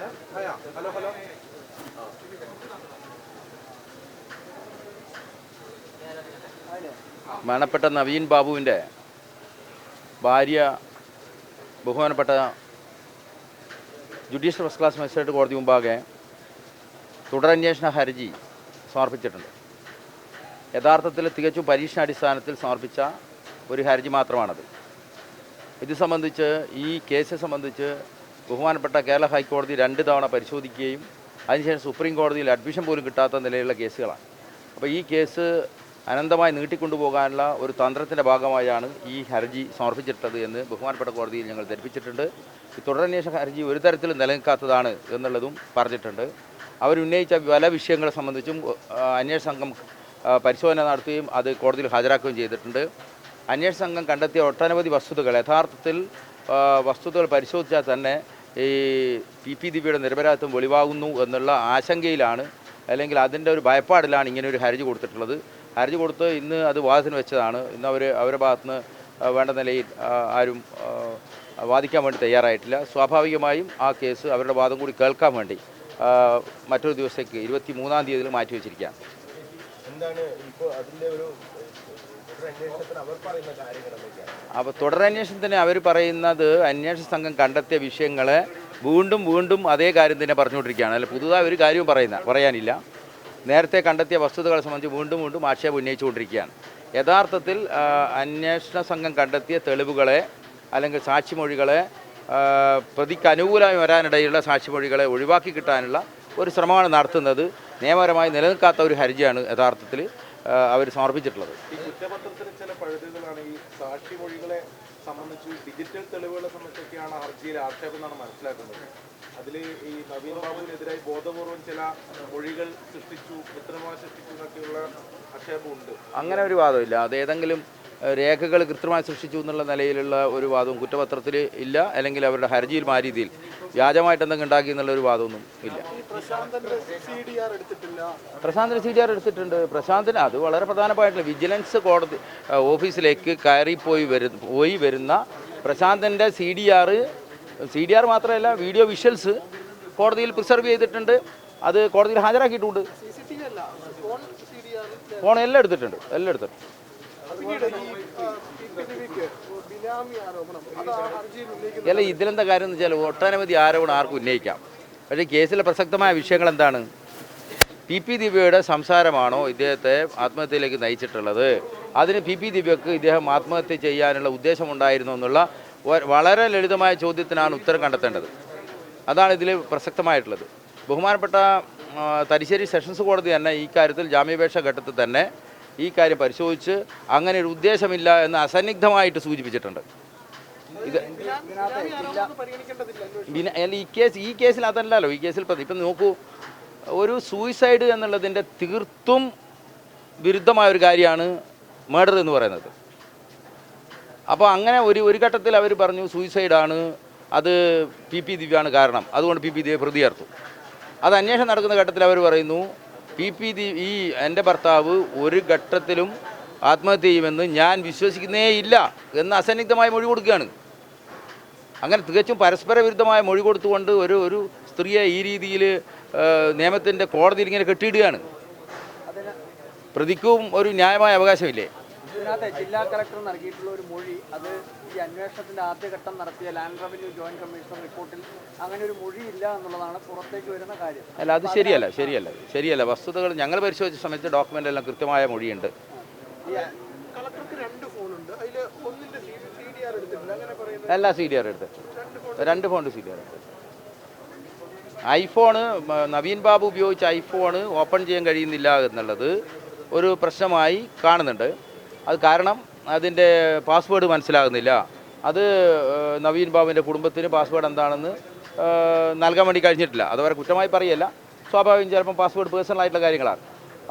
Hello മരണപ്പെട്ട നവീൻ ബാബുവിന്റെ ഭാര്യ ബഹുമാനപ്പെട്ട ജുഡീഷ്യൽ ഫസ്റ്റ് ക്ലാസ് മജിസ്ട്രേറ്റ് കോടതി മുമ്പാകെ തുടരന്വേഷണ ഹർജി സമർപ്പിച്ചിട്ടുണ്ട്. യഥാർത്ഥത്തിൽ തികച്ചും പരീക്ഷണാടിസ്ഥാനത്തിൽ സമർപ്പിച്ച ഒരു ഹർജി മാത്രമാണത്. ഇത് സംബന്ധിച്ച് ഈ കേസ് സംബന്ധിച്ച് ബഹുമാനപ്പെട്ട കേരള ഹൈക്കോടതി രണ്ട് തവണ പരിശോധിക്കുകയും അതിനുശേഷം സുപ്രീം കോടതിയിൽ അഡ്മിഷൻ പോലും കിട്ടാത്ത നിലയിലുള്ള കേസുകളാണ്. അപ്പോൾ ഈ കേസ് അനന്തമായി നീട്ടിക്കൊണ്ടുപോകാനുള്ള ഒരു തന്ത്രത്തിന്റെ ഭാഗമായാണ് ഈ ഹർജി സമർപ്പിച്ചിട്ടുള്ളത് എന്ന് ബഹുമാനപ്പെട്ട കോടതിയിൽ ഞങ്ങൾ ധരിപ്പിച്ചിട്ടുണ്ട്. ഈ തുടരന്വേഷണ ഹർജി ഒരു തരത്തിലും നിലനിൽക്കാത്തതാണ് എന്നുള്ളതും പറഞ്ഞിട്ടുണ്ട്. അവരുന്നയിച്ച പല വിഷയങ്ങളെ സംബന്ധിച്ചും അന്വേഷണ സംഘം പരിശോധന നടത്തുകയും അത് കോടതിയിൽ ഹാജരാക്കുകയും ചെയ്തിട്ടുണ്ട്. അന്വേഷണ സംഘം കണ്ടെത്തിയ ഒട്ടനവധി വസ്തുതകൾ യഥാർത്ഥത്തിൽ വസ്തുതകൾ പരിശോധിച്ചാൽ തന്നെ ഈ പി പി ദിവ്യയുടെ നിരപരാധിത്വം വെളിവാകുന്നു എന്നുള്ള ആശങ്കയിലാണ്. അല്ലെങ്കിൽ അതിന്റെ ഒരു ഭയപ്പാടിലാണ് ഇങ്ങനെ ഒരു ഹർജി കൊടുത്തിട്ടുള്ളത്. ഹർജി കൊടുത്ത് ഇന്ന് അത് വാദത്തിന് വെച്ചതാണ്. ഇന്ന് അവർ അവരുടെ ഭാഗത്തുനിന്ന് വേണ്ട നിലയിൽ ആരും വാദിക്കാൻ വേണ്ടി തയ്യാറായിട്ടില്ല. സ്വാഭാവികമായും ആ കേസ് അവരുടെ വാദം കൂടി കേൾക്കാൻ വേണ്ടി മറ്റൊരു ദിവസത്തേക്ക് ഇരുപത്തി മൂന്നാം തീയതിയിൽ മാറ്റിവെച്ചിരിക്കുകയാണ് എന്താണ് ഇപ്പോൾ അതിന്റെ ഒരു അപ്പോൾ തുടരന്വേഷണത്തിന് അവർ പറയുന്നത് അന്വേഷണ സംഘം കണ്ടെത്തിയ വിഷയങ്ങളെ വീണ്ടും വീണ്ടും അതേ കാര്യം തന്നെ പറഞ്ഞുകൊണ്ടിരിക്കുകയാണ്. അല്ല പുതുതായി ഒരു കാര്യവും പറയുന്ന പറയാനില്ല. നേരത്തെ കണ്ടെത്തിയ വസ്തുതകളെ സംബന്ധിച്ച് വീണ്ടും വീണ്ടും ആക്ഷേപം ഉന്നയിച്ചുകൊണ്ടിരിക്കുകയാണ്. യഥാർത്ഥത്തിൽ അന്വേഷണ സംഘം കണ്ടെത്തിയ തെളിവുകളെ അല്ലെങ്കിൽ സാക്ഷിമൊഴികളെ പ്രതിക്ക് അനുകൂലമായി വരാനിടയിലുള്ള സാക്ഷിമൊഴികളെ ഒഴിവാക്കി കിട്ടാനുള്ള ഒരു ശ്രമമാണ് നടത്തുന്നത്. നിയമപരമായി നിലനിൽക്കാത്ത ഒരു ഹർജിയാണ് യഥാർത്ഥത്തിൽ. അവർ സമർപ്പിച്ചിട്ടുള്ളത്. ഈ കുറ്റപത്രത്തിൽ ചില പഴുതുകളാണ് ഈ സാക്ഷിമൊഴികളെ സംബന്ധിച്ച് ഡിജിറ്റൽ തെളിവുകളെ സംബന്ധിച്ചൊക്കെയാണ് ഹർജിയിൽ ആക്ഷേപം എന്നാണ് മനസ്സിലാക്കുന്നത്. അതിൽ ഈ നവീൻ ബാബുവിനെതിരായി ബോധപൂർവം ചില മൊഴികൾ സൃഷ്ടിച്ചു കൃത്രിമമായി സൃഷ്ടിച്ചു എന്നൊക്കെയുള്ള ആക്ഷേപമുണ്ട്. അങ്ങനെ ഒരു വാദമില്ല. അത് ഏതെങ്കിലും രേഖകൾ കൃത്യമായി സൃഷ്ടിച്ചു എന്നുള്ള നിലയിലുള്ള ഒരു വാദവും കുറ്റപത്രത്തിൽ ഇല്ല. അല്ലെങ്കിൽ അവരുടെ ഹർജിയിൽ ആ രീതിയിൽ വ്യാജമായിട്ട് എന്തെങ്കിലും ഉണ്ടാക്കി എന്നുള്ള ഒരു വാദമൊന്നും ഇല്ല. പ്രശാന്തിന് സി ഡി ആർ എടുത്തിട്ടുണ്ട്. പ്രശാന്തിന് അത് വളരെ പ്രധാനമായിട്ടുള്ള വിജിലൻസ് കോടതി ഓഫീസിലേക്ക് ഓഫീസിലേക്ക് കയറിപ്പോയി വരു പോയി വരുന്ന പ്രശാന്തിന്റെ C D R C D R മാത്രമല്ല വീഡിയോ വിഷ്വൽസ് കോടതിയിൽ പ്രിസർവ് ചെയ്തിട്ടുണ്ട്. അത് കോടതിയിൽ ഹാജരാക്കിയിട്ടുണ്ട്. ഫോൺ എല്ലാം എടുത്തിട്ടുണ്ട്. എല്ലാം എടുത്തിട്ടുണ്ട്. അല്ല ഇതിലെന്താ കാര്യം എന്ന് വെച്ചാൽ ഒട്ടനവധി ആരോപണം ആർക്കും ഉന്നയിക്കാം. പക്ഷേ കേസിലെ പ്രസക്തമായ വിഷയങ്ങൾ എന്താണ്? പി പി ദിവ്യയുടെ സംസാരമാണോ ഇദ്ദേഹത്തെ ആത്മഹത്യയിലേക്ക് നയിച്ചിട്ടുള്ളത്? അതിന് പി പി ദിവ്യക്ക് ഇദ്ദേഹം ആത്മഹത്യ ചെയ്യാനുള്ള ഉദ്ദേശമുണ്ടായിരുന്നു എന്നുള്ള വളരെ ലളിതമായ ചോദ്യത്തിനാണ് ഉത്തരം കണ്ടെത്തേണ്ടത്. അതാണ് ഇതിൽ പ്രസക്തമായിട്ടുള്ളത്. ബഹുമാനപ്പെട്ട തരിശ്ശേരി സെഷൻസ് കോടതി തന്നെ ഈ കാര്യത്തിൽ ജാമ്യാപേക്ഷ ഘട്ടത്തിൽ തന്നെ ഈ കാര്യം പരിശോധിച്ച് അങ്ങനെ ഒരു ഉദ്ദേശമില്ല എന്ന് അസന്നിഗ്ധമായിട്ട് സൂചിപ്പിച്ചിട്ടുണ്ട്. ഇത് ഈ കേസ് ഈ കേസിൽ അതല്ലല്ലോ ഈ കേസിൽ ഇപ്പം നോക്കൂ ഒരു സൂയിസൈഡ് എന്നുള്ളതിന്റെ തീർത്തും വിരുദ്ധമായ ഒരു കാര്യമാണ് മർഡർ എന്ന് പറയുന്നത്. അപ്പോൾ അങ്ങനെ ഒരു ഒരു ഘട്ടത്തിൽ അവർ പറഞ്ഞു സൂയിസൈഡാണ് അത് പി പി ദിവ്യാണ് കാരണം. അതുകൊണ്ട് പി പി ദിവ്യ പ്രതി ചേർത്തു. അത് അന്വേഷണം നടക്കുന്ന ഘട്ടത്തിൽ അവർ പറയുന്നു പി പി ഈ എന്റെ ഭർത്താവ് ഒരു ഘട്ടത്തിലും ആത്മഹത്യ ചെയ്യുമെന്ന് ഞാൻ വിശ്വസിക്കുന്നേ ഇല്ല എന്ന് അസന്നിഗ്ധമായ മൊഴി കൊടുക്കുകയാണ്. അങ്ങനെ തികച്ചും പരസ്പര വിരുദ്ധമായ മൊഴി കൊടുത്തുകൊണ്ട് ഒരു ഒരു സ്ത്രീയെ ഈ രീതിയിൽ നിയമത്തിന്റെ കോടതിയിൽ ഇങ്ങനെ കെട്ടിയിടുകയാണ്. പ്രതിക്കും ഒരു ന്യായമായ അവകാശമില്ലേ? ഇതിനകത്ത് ജില്ലാ കളക്ടർ നൽകിയിട്ടുള്ള ഒരു മൊഴി അത് ഈ അന്വേഷണത്തിന്റെ ആദ്യഘട്ടം നടത്തിയ ലാൻഡ് റവന്യൂ ജോയിന്റ് കമ്മീഷണർ റിപ്പോർട്ടിൽ അങ്ങനെ ഒരു മൊഴി ഇല്ല എന്നുള്ളതാണ് പുറത്തേക്ക് വരുന്ന കാര്യം. അല്ല അത് ശരിയല്ല ശരിയല്ല ശരിയല്ല. വസ്തുതകൾ ഞങ്ങൾ പരിശോധിച്ച സമയത്ത് ഡോക്യുമെന്റ് എല്ലാം കൃത്യമായ മൊഴിയുണ്ട്. അല്ല രണ്ട് ഫോണുണ്ട്. അതിൽ ഒന്നിന്റെ സി ഡി ആർ എടുത്ത്. രണ്ട് ഫോൺ സി ഡി ആർ എടുത്ത്. ഐഫോണ് നവീൻ ബാബു ഉപയോഗിച്ച ഐഫോണ് ഓപ്പൺ ചെയ്യാൻ കഴിയുന്നില്ല എന്നുള്ളത് ഒരു പ്രശ്നമായി കാണുന്നുണ്ട്. അത് കാരണം അതിന്റെ പാസ്വേഡ് മനസ്സിലാകുന്നില്ല. അത് നവീൻ ബാബുവിന്റെ കുടുംബത്തിന് പാസ്വേഡ് എന്താണെന്ന് നൽകാൻ വേണ്ടി കഴിഞ്ഞിട്ടില്ല. അതവരെ കുറ്റമായി പറയല്ല സ്വാഭാവികം ചിലപ്പം പാസ്വേഡ് പേഴ്സണൽ ആയിട്ടുള്ള കാര്യങ്ങളാണ്.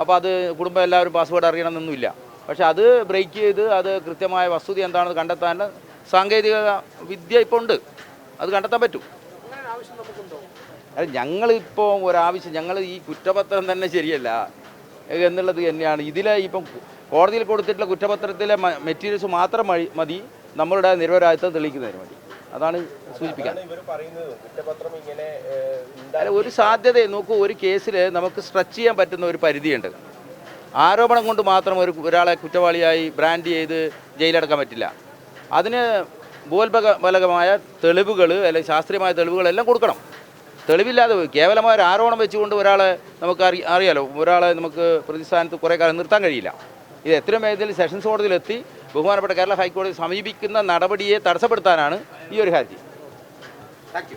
അപ്പോൾ അത് കുടുംബം എല്ലാവരും പാസ്വേഡ് അറിയണമെന്നൊന്നുമില്ല. പക്ഷെ അത് ബ്രേക്ക് ചെയ്ത് അത് കൃത്യമായ വസ്തുത എന്താണെന്ന് കണ്ടെത്താൻ സാങ്കേതിക വിദ്യ ഇപ്പോൾ ഉണ്ട്. അത് കണ്ടെത്താൻ പറ്റും. അത് ഞങ്ങളിപ്പോൾ ഒരാവശ്യം ഞങ്ങൾ ഈ കുറ്റപത്രം തന്നെ ശരിയല്ല എന്നുള്ളത് തന്നെയാണ്. ഇതിലെ ഇപ്പം കോടതിയിൽ കൊടുത്തിട്ടുള്ള കുറ്റപത്രത്തിലെ മെറ്റീരിയൽസ് മാത്രം മതി- നമ്മളുടെ നിരപരാധിത്വം തെളിയിക്കുന്നതിന് വേണ്ടി. അതാണ് സൂചിപ്പിക്കാൻ. അല്ല ഒരു സാധ്യത നോക്കൂ. ഒരു കേസിൽ നമുക്ക് സ്ട്രെച്ച് ചെയ്യാൻ പറ്റുന്ന ഒരു പരിധിയുണ്ട്. ആരോപണം കൊണ്ട് മാത്രം ഒരു ഒരാളെ കുറ്റവാളിയായി ബ്രാൻഡ് ചെയ്ത് ജയിലടക്കാൻ പറ്റില്ല. അതിന് ബോൽബലകമായ തെളിവുകൾ അല്ലെങ്കിൽ ശാസ്ത്രീയമായ തെളിവുകളെല്ലാം കൊടുക്കണം. തെളിവില്ലാതെ കേവലമായ ഒരു ആരോപണം വെച്ചുകൊണ്ട് ഒരാളെ നമുക്ക് അറി അറിയാലോ. ഒരാളെ നമുക്ക് പ്രതിസ്ഥാനത്ത് കുറേ കാലം നിർത്താൻ കഴിയില്ല. ഇത് എത്രയും വേഗത്തിൽ സെഷൻസ് കോടതിയിലെത്തി ബഹുമാനപ്പെട്ട കേരള ഹൈക്കോടതി സമീപിക്കുന്ന നടപടിയെ തടസ്സപ്പെടുത്താനാണ് ഈ ഒരു ഹർജി. താങ്ക്